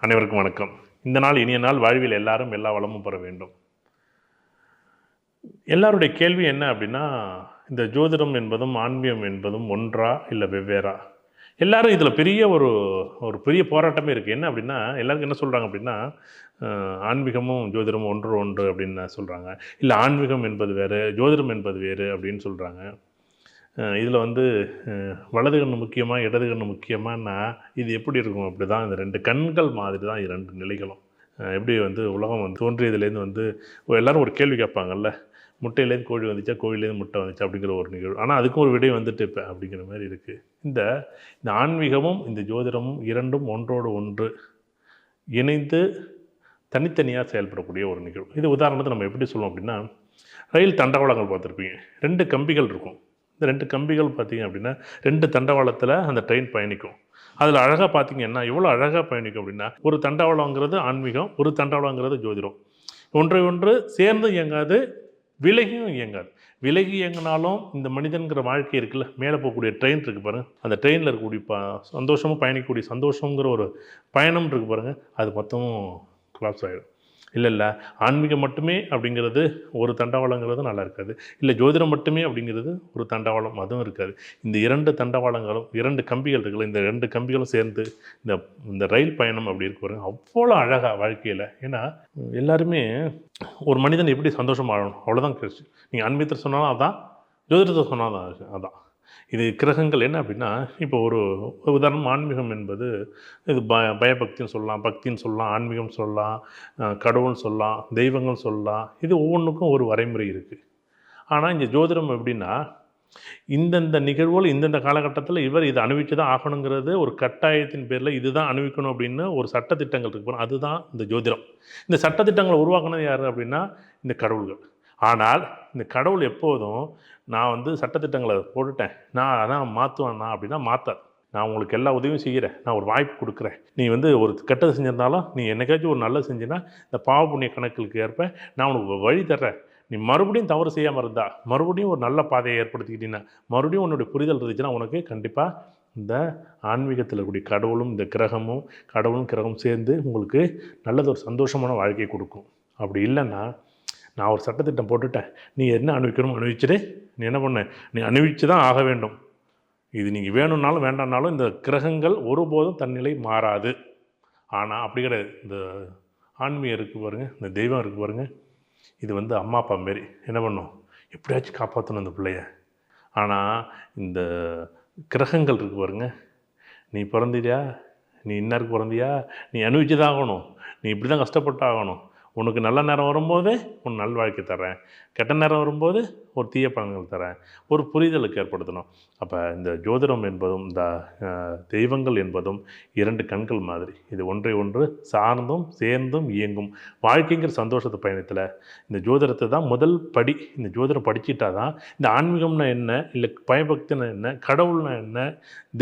அனைவருக்கும் வணக்கம். இந்த நாள் இனிய நாள். வாழ்வில் எல்லாரும் எல்லா வளமும் பெற வேண்டும். எல்லாருடைய கேள்வி என்ன அப்படின்னா இந்த ஜோதிடம் என்பதும் ஆன்மீகம் என்பதும் ஒன்றா இல்லை வெவ்வேறா? எல்லாரும் இதில் பெரிய ஒரு ஒரு பெரிய போராட்டமே இருக்குது என்ன அப்படின்னா எல்லாருக்கும் என்ன சொல்கிறாங்க அப்படின்னா ஆன்மீகமும் ஜோதிடமும் ஒன்று ஒன்று அப்படின்னு சொல்கிறாங்க இல்லை ஆன்மீகம் என்பது வேறு ஜோதிடம் என்பது வேறு அப்படின்னு சொல்கிறாங்க இதில் வந்து வலது கண்ணு முக்கியமாக இடது கண்ணு முக்கியமானா இது எப்படி இருக்கும் அப்படி தான் இந்த ரெண்டு கண்கள் மாதிரி தான் இது ரெண்டு நிலைகளும். எப்படி வந்து உலகம் வந்து தோன்றியதுலேருந்து வந்து எல்லோரும் ஒரு கேள்வி கேட்பாங்கல்ல முட்டையிலேருந்து கோழி வந்துச்சா கோழிலேருந்து முட்டை வந்துச்சா அப்படிங்கிற ஒரு நிகழ்வு. ஆனால் அதுக்கும் ஒரு விடை வந்துட்டு இப்போ அப்படிங்கிற மாதிரி இருக்குது இந்த இந்த ஆன்மீகமும் இந்த ஜோதிடமும் இரண்டும் ஒன்றோடு ஒன்று இணைந்து தனித்தனியாக செயல்படக்கூடிய ஒரு நிகழ்வு. இது உதாரணத்தை நம்ம எப்படி சொல்லுவோம் அப்படின்னா ரயில் தண்டவாளங்கள் பார்த்துருப்பீங்க. ரெண்டு கம்பிகள் இருக்கும். இந்த ரெண்டு கம்பிகள் பார்த்தீங்க அப்படின்னா ரெண்டு தண்டவாளத்தில் அந்த ட்ரெயின் பயணிக்கும். அதில் அழகாக பார்த்தீங்கன்னா எவ்வளோ அழகாக பயணிக்கும் அப்படின்னா ஒரு தண்டவாளங்கிறது ஆன்மீகம் ஒரு தண்டவாளங்கிறது ஜோதிடம். ஒன்றை ஒன்று சேர்ந்து இயங்காது விலகியும் இயங்காது. விலகி இயங்கினாலும் இந்த மனிதன்கிற வாழ்க்கை இருக்குல்ல மேலே போகக்கூடிய ட்ரெயின் இருக்குது பாருங்கள் அந்த ட்ரெயினில் இருக்கக்கூடிய ப சந்தோஷமும் பயணிக்கக்கூடிய சந்தோஷங்கிற ஒரு பயணம் இருக்குது பாருங்கள் அது மொத்தமும் கிளாப்ஸ் ஆகிடும் இல்லை இல்லை ஆன்மீகம் மட்டுமே அப்படிங்கிறது ஒரு தண்டவாளங்கிறது நல்லா இருக்காது. இல்லை ஜோதிடம் மட்டுமே அப்படிங்கிறது ஒரு தண்டவாளம் அதுவும் இருக்காது. இந்த இரண்டு தண்டவாளங்களும் இரண்டு கம்பிகள் இருக்குல்ல இந்த ரெண்டு கம்பிகளும் சேர்ந்து இந்த இந்த ரயில் பயணம் அப்படி இருக்கு பாருங்க. அவ்வளோ அழகாக வாழ்க்கையில். ஏன்னா எல்லாருமே ஒரு மனிதன் எப்படி சந்தோஷமாகணும் அவ்வளோதான் கிறிஸ்து நீங்கள் ஆன்மீகத்தில் சொன்னாலும் அதான் ஜோதிடத்தை சொன்னால் தான் அதான். இது கிரகங்கள் என்ன அப்படின்னா இப்போ ஒரு உதாரணம் ஆன்மீகம் என்பது இது ப பயபக்தின்னு சொல்லலாம் பக்தின்னு சொல்லலாம் ஆன்மீகம் சொல்லலாம் கடவுள்னு சொல்லலாம் தெய்வங்கள் சொல்லலாம் இது ஒவ்வொன்றுக்கும் ஒரு வரைமுறை இருக்குது ஆனால் இங்கே ஜோதிடம் எப்படின்னா இந்தந்த நிகழ்வுகள் இந்தந்த காலகட்டத்தில் இவர் இதை அணிவிச்சு தான் ஆகணுங்கிறது ஒரு கட்டாயத்தின் பேரில் இதுதான் அணிவிக்கணும் அப்படின்னு ஒரு சட்டத்திட்டங்கள் இருக்கு அதுதான் இந்த ஜோதிடம். இந்த சட்டத்திட்டங்களை உருவாக்குனது யார் அப்படின்னா இந்த கடவுள்கள். ஆனால் இந்த கடவுள் எப்போதும் நான் வந்து சட்டத்திட்டங்களை போட்டுட்டேன். நான் அதான் மாற்றுவேன்னா அப்படின்னா மாற்றாது நான் உங்களுக்கு எல்லா உதவியும் செய்கிறேன். நான் ஒரு வாய்ப்பு கொடுக்குறேன். நீ வந்து ஒரு கெட்டது செஞ்சிருந்தாலும் நீ என்னைக்காச்சும் ஒரு நல்லது செஞ்சினா இந்த பாவ புண்ணிய கணக்குகளுக்கு ஏற்ப நான் உனக்கு வழி தர்றேன். நீ மறுபடியும் தவறு செய்யாமல் இருந்தா மறுபடியும் ஒரு நல்ல பாதையை ஏற்படுத்திக்கிட்டீங்கன்னா மறுபடியும் உன்னுடைய புரிதல் இருந்துச்சுன்னா உனக்கு கண்டிப்பாக இந்த ஆன்மீகத்தில் இருக்கக்கூடிய கடவுளும் இந்த கிரகமும் கடவுளும் கிரகம் சேர்ந்து உங்களுக்கு நல்லது ஒரு சந்தோஷமான வாழ்க்கையை கொடுக்கும். அப்படி இல்லைன்னா நான் ஒரு சட்டத்திட்டம் போட்டுட்டேன். நீ என்ன அனுபவிக்கணும் அனுபவிச்சுட்டு நீ என்ன பண்ண? நீ அனுபவிச்சு தான் ஆக வேண்டும். இது நீங்கள் வேணும்னாலும் வேண்டாம்னாலும் இந்த கிரகங்கள் ஒருபோதும் தன்னிலை மாறாது. ஆனால் அப்படி கிடையாது. இந்த ஆன்மீகம் இருக்குது பாருங்கள் இந்த தெய்வம் இருக்குது பாருங்கள் இது வந்து அம்மா அப்பா மாரி என்ன பண்ணும்? எப்படியாச்சும் காப்பாற்றணும் இந்த பிள்ளைய. ஆனால் இந்த கிரகங்கள் இருக்குது பாருங்க. நீ பிறந்தியா நீ இன்னாருக்கு பிறந்தியா? நீ அனுபவிச்சு தான் ஆகணும். நீ இப்படி தான் கஷ்டப்பட்டு ஆகணும். உனக்கு நல்ல நேரம் வரும்போது உன் நல் வாழ்க்கை தரேன் கெட்ட நேரம் வரும்போது ஒரு தீய பலன்கள் தரேன் ஒரு புரிதலுக்கு ஏற்படுத்தணும். அப்போ இந்த ஜோதிடம் என்பதும் இந்த தெய்வங்கள் என்பதும் இரண்டு கண்கள் மாதிரி. இது ஒன்றை ஒன்று சார்ந்தும் சேர்ந்தும் இயங்கும். வாழ்க்கைங்கிற சந்தோஷத்து பயணத்தில் இந்த ஜோதிடத்தை தான் முதல் படி இந்த ஜோதிடம் படிச்சிட்டா தான் இந்த ஆன்மீகம்னா என்ன இல்லை பயபக்தினா என்ன கடவுள்னா என்ன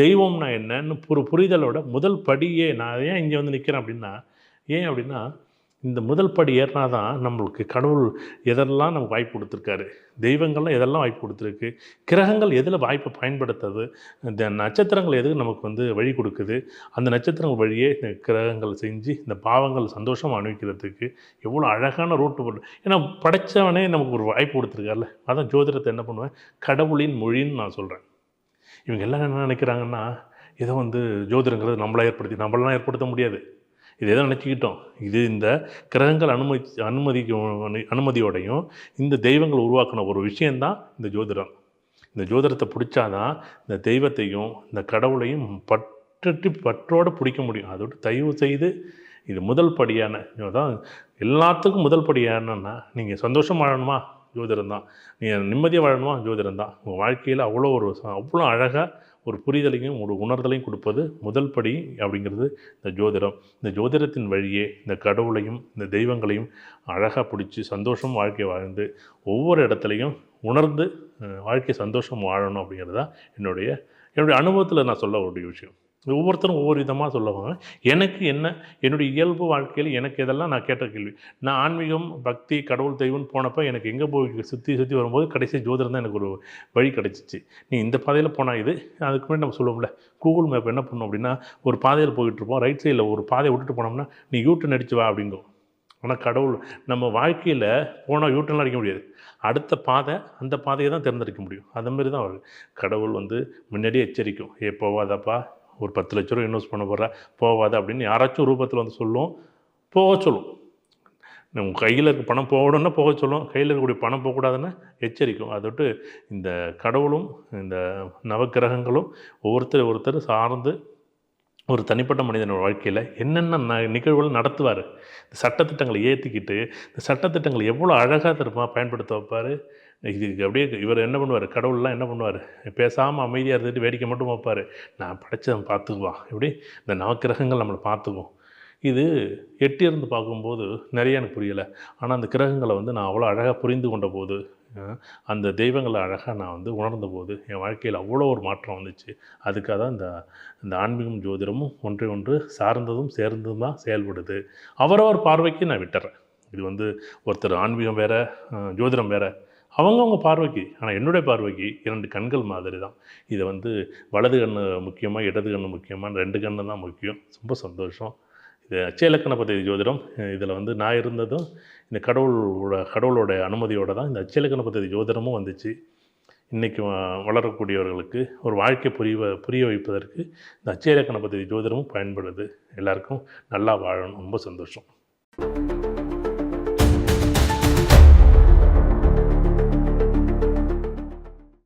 தெய்வம்னா என்னன்னு ஒரு புரிதலோட முதல் படியே நான் ஏன் இங்கே வந்து நிற்கிறேன் அப்படின்னா ஏன் அப்படின்னா இந்த முதல் படி ஏறினா தான் நம்மளுக்கு கடவுள் எதெல்லாம் நமக்கு வாய்ப்பு கொடுத்துருக்காரு? தெய்வங்கள்லாம் எதெல்லாம் வாய்ப்பு கொடுத்துருக்கு? கிரகங்கள் எதில் வாய்ப்பை பயன்படுத்துது? இந்த நட்சத்திரங்கள் எதுக்கு நமக்கு வந்து வழி கொடுக்குது? அந்த நட்சத்திரங்கள் வழியே இந்த கிரகங்கள் செஞ்சு இந்த பாவங்கள் சந்தோஷமாக அனுபவிக்கிறதுக்கு எவ்வளோ அழகான ரூட்டு போட்டு ஏன்னா படைச்சவனே நமக்கு ஒரு வாய்ப்பு கொடுத்துருக்காருல்ல. அதான் ஜோதிடத்தை என்ன பண்ணுவேன்? கடவுளின் மொழின்னு நான் சொல்கிறேன் இவங்க எல்லாம் என்ன நினைக்கிறாங்கன்னா ஏதோ வந்து ஜோதிடங்கிறது நம்மளாக ஏற்படுத்தி நம்மளாம் ஏற்படுத்த முடியாது. இது எதை நினச்சிக்கிட்டோம். இது இந்த கிரகங்கள் அனுமதி அனுமதிக்கும் அனுமதியோடையும் இந்த தெய்வங்கள் உருவாக்கின ஒரு விஷயந்தான் இந்த ஜோதிடம். இந்த ஜோதிடத்தை பிடிச்சாதான் இந்த தெய்வத்தையும் இந்த கடவுளையும் பற்றட்டி பற்றோடு பிடிக்க முடியும். அதோட தயவு செய்து இது முதல் படியான தான் எல்லாத்துக்கும் முதல் படியானன்னா நீங்கள் சந்தோஷம் வாழணுமா? ஜோதிடம் தான் நீங்கள் நிம்மதியாக வாழணுமா? ஜோதிடம் தான் உங்கள் வாழ்க்கையில் அவ்வளோ ஒரு அவ்வளோ அழகாக ஒரு புரிதலையும் ஒரு உணர்தலையும் கொடுப்பது முதல் படி அப்படிங்கிறது இந்த ஜோதிடம். இந்த ஜோதிடத்தின் வழியே இந்த கடவுளையும் இந்த தெய்வங்களையும் அழகாக பிடிச்சி சந்தோஷம் வாழ்க்கை வாழ்ந்து ஒவ்வொரு இடத்துலையும் உணர்ந்து வாழ்க்கை சந்தோஷம் வாழணும் அப்படிங்கிறது தான் என்னுடைய என்னுடைய அனுபவத்தில் நான் சொல்ல ஒரு விஷயம். ஒவ்வொருத்தரும் ஒவ்வொரு விதமாக சொல்லுவாங்க. எனக்கு என்ன என்னுடைய இயல்பு வாழ்க்கையில் எனக்கு இதெல்லாம் நான் கேட்ட கேள்வி? நான் ஆன்மீகம் பக்தி கடவுள் தெய்வம்னு போனப்போ எனக்கு எங்கே போய் சுற்றி சுற்றி வரும்போது கடைசி ஜோதிடம் தான் எனக்கு ஒரு வழி கிடச்சிச்சு. நீ இந்த பாதையில் போனால் இது அதுக்கு முன்னாடி நம்ம சொல்லுவோம்ல கூகுள் மேப் என்ன பண்ணும் அப்படின்னா ஒரு பாதையில் போயிட்டுருப்போம் ரைட் சைடில் ஒரு பாதையை விட்டுட்டு போனோம்னா நீ யூட்டன் அடிச்சு வா அப்படிங்கும் ஆனால் கடவுள் நம்ம வாழ்க்கையில் போனால் யூட்டர்லாம் அடிக்க முடியாது. அடுத்த பாதை அந்த பாதையை தான் தேர்ந்தெடுக்க முடியும். அதுமாரி தான் அவர் கடவுள் வந்து முன்னாடியே எச்சரிக்கும். ஏ போவாதப்பா ஒரு பத்து லட்ச ரூபா இன்வெஸ்ட் பண்ண போகிற போகாத அப்படின்னு யாராச்சும் ரூபத்தில் வந்து சொல்லும் போக சொல்லும். நம்ம கையில் இருக்க பணம் போகணும்னா போக சொல்லும். கையில் இருக்கக்கூடிய பணம் போகக்கூடாதுன்னா எச்சரிக்கும். அதை விட்டு இந்த கடவுளும் இந்த நவக்கிரகங்களும் ஒவ்வொருத்தர் ஒருத்தர் சார்ந்து ஒரு தனிப்பட்ட மனிதனோட வாழ்க்கையில் என்னென்ன ந நிகழ்வுகள் நடத்துவார்? இந்த சட்டத்திட்டங்களை ஏற்றிக்கிட்டு இந்த சட்டத்திட்டங்களை எவ்வளோ அழகாக திரும்ப பயன்படுத்த வைப்பார்? இது அப்படியே இவர் என்ன பண்ணுவார்? கடவுள்லாம் என்ன பண்ணுவார்? பேசாமல் அமைதியாக இருந்துட்டு வேடிக்கை மட்டும் வைப்பார் நான் படைச்சவன் பார்த்துக்குவான் இப்படி இந்த நவக்கிரகங்கள் நம்மளை பார்த்துக்குவோம் இது எட்டி இருந்து பார்க்கும்போது நிறைய எனக்கு புரியலை. ஆனால் அந்த கிரகங்களை வந்து நான் அவ்வளோ அழகாக புரிந்து கொண்ட போது அந்த தெய்வங்களை அழகாக நான் வந்து உணர்ந்த போது என் வாழ்க்கையில் அவ்வளோ ஒரு மாற்றம் வந்துச்சு. அதுக்காக தான் இந்த இந்த ஆன்மீகம் ஜோதிடமும் ஒன்றை ஒன்று சார்ந்ததும் சேர்ந்ததும் தான் செயல்படுது. அவரவர் பார்வைக்கு நான் விட்டுறேன். இது வந்து ஒருத்தர் ஆன்மீகம் வேற ஜோதிடம் வேற. அவங்கவுங்க பார்வைக்கு ஆனால் என்னுடைய பார்வைக்கு இரண்டு கண்கள் மாதிரி தான். இதை வந்து வலது கண்ணு முக்கியமாக இடது கண்ணு முக்கியமாக ரெண்டு கண்ணு தான் முக்கியம். ரொம்ப சந்தோஷம். இது அச்சலக்கண பத்தி ஜோதிடம். இதில் வந்து நான் இருந்ததும் இந்த கடவுளோட கடவுளோட அனுமதியோடு தான் இந்த அச்சலக்கண பத்தி ஜோதிடமும் வந்துச்சு. இன்றைக்கி வளரக்கூடியவர்களுக்கு ஒரு வாழ்க்கை புரிய புரிய வைப்பதற்கு இந்த அச்சலக்கண பத்தி ஜோதிடமும் பயன்படுது. எல்லாருக்கும் நல்லா வாழணும். ரொம்ப சந்தோஷம்.